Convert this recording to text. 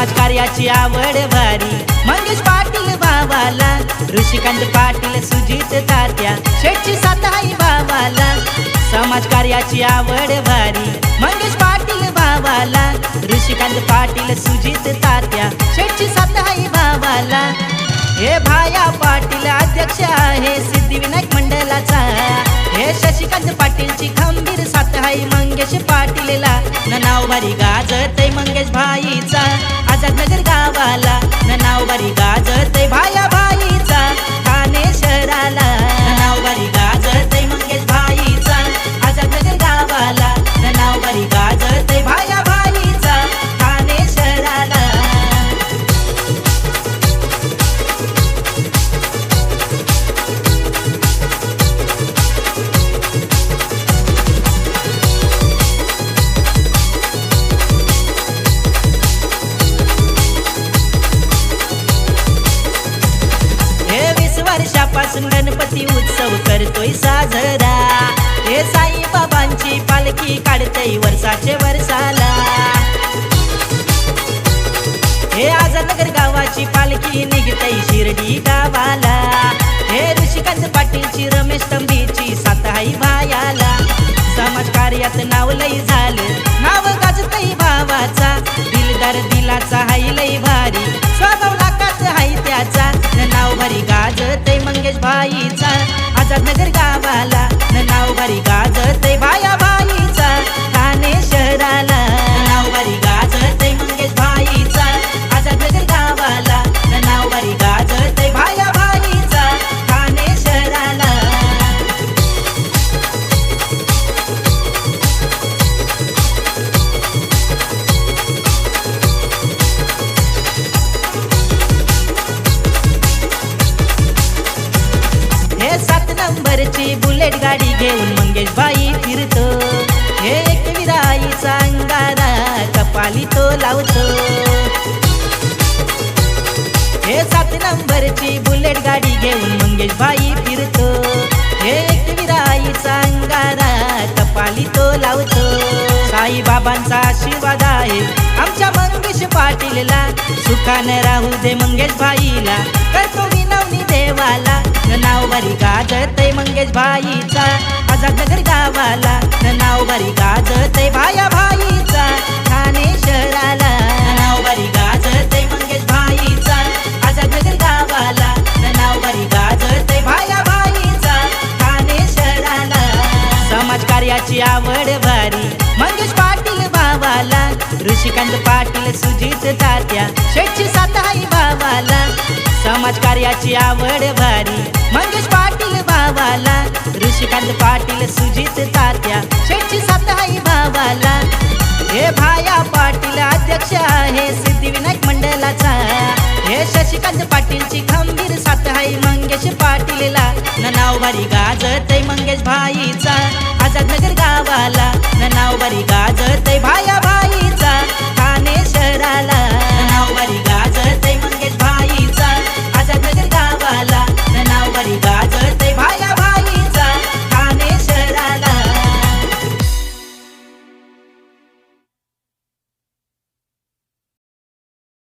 समाजकार्याची आवड भारी. मंगेश पाटील बाबाला ऋषिकांत पाटील सुजित तात्या शेठची साताई बाबाला समाजकार्याची आवड भारी. मंगेश पाटील बाबाला ऋषिकांत पाटील सुजित तात्या शेठची साताई बाबाला हे भाया पाटील अध्यक्ष आहे सिद्धिविनायक मंडळाचा. हे शशिकांत पाटीलची खंबीर साथ हाई मंगेश पाटीलला. न नाव भारी गाजत मंगेश भाईचा. उद्यापासून गणपती उत्सव करतोय साजरा. हे साईबाबांची पालखी काढतय वर्षाचे वर्षाला. हे आझादनगर गावाची पालखी निघतय शिर्डी गावाला. हे ऋषिकांत पाटीलची रमेश तंबीची साताई भायाला समाज कार्यात नाव लई झालं. दिलदार दिलाचा हाय लई भारी. स्वभाव लाकाच हाय त्याचा. नाव भारी गाजतय मंगेश भाईचा आझाद नगर गावाला तो लावतो. हे सात नंबरची बुलेट गाडी घेऊन मंगेश बाई फिरतो. हे एक विराईचा अंगारा कपाली तो लावतो. साई बाबांचा आशीर्वाद आहे आमच्या मंगेश पाटीलला. सुखाने राहू दे मंगेश भाईला करतो विनवणी देवाला. न गाजत मंगेश भाईचा आझाद नगर गावाला. न नाव निशिकांत पाटील सुजित तात्या शेठची साताई भावाला समाज कार्याची आवड भारी. मंगेश पाटील बाबाला ऋषिकांत पाटील सुजित तात्या शेठची साताई बाबाला हे भाया पाटील अध्यक्ष आहे सिद्धिविनायक मंडळाचा हे शशिकांत पाटीलची खंबीर सात आई मंगेश पाटीलला. नाव भारी गाजत मंगेश भाई.